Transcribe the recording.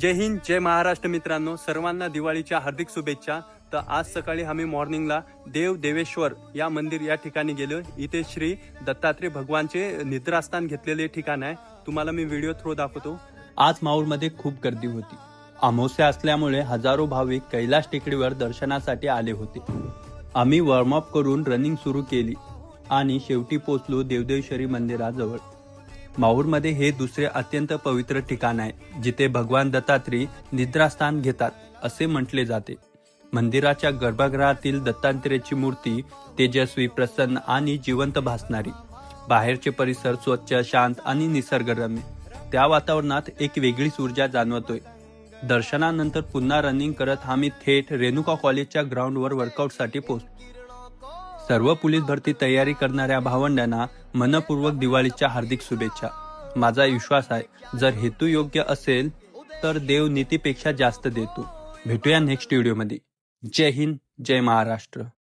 जय हिंद जय महाराष्ट्र मित्रांनो. सर्वांना दिवाळीच्या हार्दिक शुभेच्छा. तर आज सकाळी आम्ही मॉर्निंगला देव देवेश्वर या मंदिर या ठिकाणी गेलो. इथे श्री दत्तात्रय भगवानचे निद्रास्थान घेतलेले ठिकाण आहे. तुम्हाला मी व्हिडिओ थ्रू दाखवतो. आज माऊरमध्ये खूप गर्दी होती. अमावस्या असल्यामुळे हजारो भाविक कैलास टेकडीवर दर्शनासाठी आले होते. आम्ही वॉर्मअप करून रनिंग सुरू केली आणि शेवटी पोचलो देवदेश्वरी मंदिराजवळ. माहूरमध्ये हे दुसरे अत्यंत पवित्र ठिकाण आहे जिथे भगवान दत्तात्रय निद्रास्थान घेतात असे म्हटले जाते. मंदिराच्या गर्भगृहातील दत्तात्रेयची मूर्ती तेजस्वी प्रसन्न आणि जिवंत भासणारी. बाहेरचे परिसर स्वच्छ शांत आणि निसर्गरम्य. त्या वातावरणात एक वेगळीच ऊर्जा जाणवतोय. दर्शनानंतर पुन्हा रनिंग करत आम्ही थेट रेणुका कॉलेजच्या ग्राउंडवर वर्कआउटसाठी पोहोचतो सर्व पोलीस भरती तयारी करणाऱ्या भावंडांना मनपूर्वक दिवाळीच्या हार्दिक शुभेच्छा. माझा विश्वास आहे जर हेतू योग्य असेल तर देव नीतीपेक्षा जास्त देतो. भेटूया नेक्स्ट व्हिडिओमध्ये जय हिंद जय महाराष्ट्र.